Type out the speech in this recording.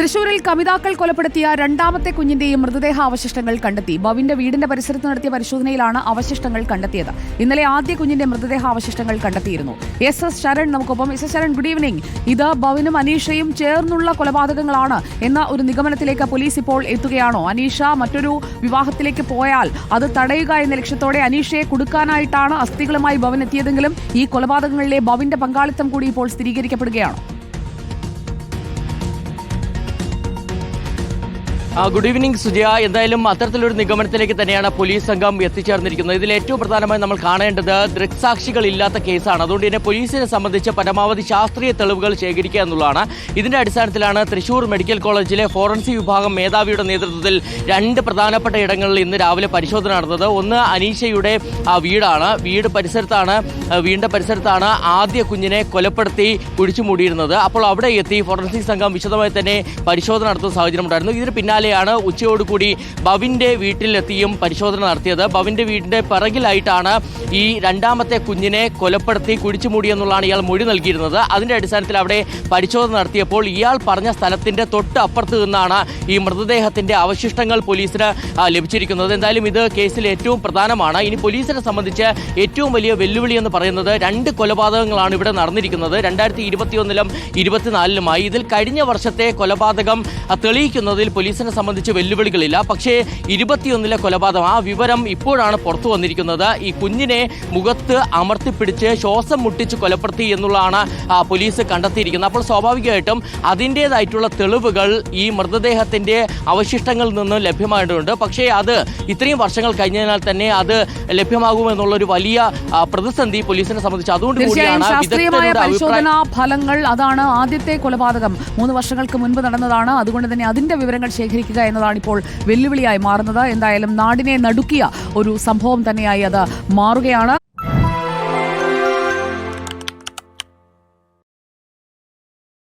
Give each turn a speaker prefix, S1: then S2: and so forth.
S1: തൃശൂരിൽ കവിതാക്കൾ കൊലപ്പെടുത്തിയ രണ്ടാമത്തെ കുഞ്ഞിന്റെയും മൃതദേഹ അവശിഷ്ടങ്ങൾ കണ്ടെത്തി. ബവിന്റെ വീടിന്റെ പരിസരത്ത് നടത്തിയ പരിശോധനയിലാണ് അവശിഷ്ടങ്ങൾ കണ്ടെത്തിയത്. ഇന്നലെ ആദ്യ കുഞ്ഞിന്റെ മൃതദേഹ അവശിഷ്ടങ്ങൾ കണ്ടെത്തിയിരുന്നു. എസ് എസ് ശരൺ നമുക്കൊപ്പം. S S Sharan good evening ഇത് ബവിനും അനീഷയും ചേർന്നുള്ള കൊലപാതകങ്ങളാണ് എന്ന ഒരു നിഗമനത്തിലേക്ക് പോലീസ് ഇപ്പോൾ എത്തുകയാണോ? അനീഷ മറ്റൊരു വിവാഹത്തിലേക്ക് പോയാൽ അത് തടയുക എന്ന ലക്ഷ്യത്തോടെ അനീഷയെ കൊടുക്കാനായിട്ടാണ് അസ്ഥികളുമായി ഭവൻ എത്തിയതെങ്കിലും ഈ കൊലപാതകങ്ങളിലെ ബവിന്റെ പങ്കാളിത്തം കൂടി ഇപ്പോൾ സ്ഥിരീകരിക്കപ്പെടുകയാണോ?
S2: Good evening Sujaya. എന്തായാലും അത്തരത്തിലൊരു നിഗമനത്തിലേക്ക് തന്നെയാണ് പോലീസ് സംഘം എത്തിച്ചേർന്നിരിക്കുന്നത്. ഇതിൽ ഏറ്റവും പ്രധാനമായി നമ്മൾ കാണേണ്ടത് ദൃക്സാക്ഷികളില്ലാത്ത കേസാണ്. അതുകൊണ്ട് തന്നെ പോലീസിനെ സംബന്ധിച്ച് പരമാവധി ശാസ്ത്രീയ തെളിവുകൾ ശേഖരിക്കുക എന്നുള്ളതാണ്. ഇതിന്റെ അടിസ്ഥാനത്തിലാണ് തൃശൂർ മെഡിക്കൽ കോളേജിലെ ഫോറൻസിക് വിഭാഗം മേധാവിയുടെ നേതൃത്വത്തിൽ രണ്ട് പ്രധാനപ്പെട്ട ഇടങ്ങളിൽ ഇന്ന് രാവിലെ പരിശോധന നടന്നത്. ഒന്ന് അനീഷയുടെ വീടാണ്. വീട് പരിസരത്താണ് വീടിന്റെ പരിസരത്താണ് ആദ്യ കുഞ്ഞിനെ കൊലപ്പെടുത്തി കുഴിച്ചു മൂടിയിരുന്നത് അപ്പോൾ അവിടെ എത്തി ഫോറൻസിക് സംഘം വിശദമായി തന്നെ പരിശോധന നടത്തുന്ന സാഹചര്യം ഉണ്ടായിരുന്നു ഇതിന് പിന്നാലെയാണ് ഉച്ചയോടുകൂടി ബവിന്റെ വീട്ടിലെത്തിയും പരിശോധന നടത്തിയത്. ബവിന്റെ വീടിന്റെ പിറകിലായിട്ടാണ് ഈ രണ്ടാമത്തെ കുഞ്ഞിനെ കൊലപ്പെടുത്തി കുഴിച്ചു മൂടിയെന്നുള്ളതാണ് ഇയാൾ മൊഴി നൽകിയിരുന്നത്. അതിന്റെ അടിസ്ഥാനത്തിൽ അവിടെ പരിശോധന നടത്തിയപ്പോൾ ഇയാൾ പറഞ്ഞ സ്ഥലത്തിന്റെ തൊട്ട് അപ്പുറത്ത് നിന്നാണ് ഈ മൃതദേഹത്തിന്റെ അവശിഷ്ടങ്ങൾ പോലീസിന് ലഭിച്ചിരിക്കുന്നത്. എന്തായാലും ഇത് കേസിൽ ഏറ്റവും പ്രധാനമാണ്. ഇനി പോലീസിനെ സംബന്ധിച്ച് ഏറ്റവും വലിയ വെല്ലുവിളി എന്ന് പറയുന്നത് രണ്ട് കൊലപാതകങ്ങളാണ് ഇവിടെ നടന്നിരിക്കുന്നത്. രണ്ടായിരത്തി ഇരുപത്തിയൊന്നിലും ഇരുപത്തിനാലിലുമായി. ഇതിൽ കഴിഞ്ഞ വർഷത്തെ കൊലപാതകം തെളിയിക്കുന്നതിൽ പോലീസിനെ സംബന്ധിച്ച് വെല്ലുവിളികളില്ല. പക്ഷേ ഇരുപത്തിയൊന്നിലെ കൊലപാതകം. ആ വിവരം ഇപ്പോഴാണ് പുറത്തു വന്നിരിക്കുന്നത്. ഈ കുഞ്ഞിനെ മുഖത്ത് അമർത്തിപ്പിടിച്ച് ശ്വാസം മുട്ടിച്ച് കൊലപ്പെടുത്തി എന്നുള്ളതാണ് പോലീസ് കണ്ടെത്തിയിരിക്കുന്നത്. അപ്പോൾ സ്വാഭാവികമായിട്ടും അതിന്റേതായിട്ടുള്ള തെളിവുകൾ ഈ മൃതദേഹത്തിന്റെ അവശിഷ്ടങ്ങളിൽ നിന്ന് ലഭ്യമായിട്ടുണ്ട്. പക്ഷേ അത് ഇത്രയും വർഷങ്ങൾ കഴിഞ്ഞതിനാൽ തന്നെ അത് ലഭ്യമാകുമെന്നുള്ളൊരു വലിയ പ്രതിസന്ധി പോലീസിനെ സംബന്ധിച്ച് അതുകൊണ്ട്
S1: പരിശോധനാ ഫലങ്ങൾ അതാണ് ആദ്യത്തെ കൊലപാതകം. മൂന്ന് വർഷങ്ങൾക്ക് മുൻപ് നടന്നതാണ്. അതുകൊണ്ട് തന്നെ അതിന്റെ വിവരങ്ങൾ ശേഖരിക്കുക എന്നതാണ് ഇപ്പോൾ വെല്ലുവിളിയായി മാറുന്നത്. എന്തായാലും നാടിനെ നടുക്കിയ ഒരു സംഭവം തന്നെയായി അത് മാറുകയാണ്.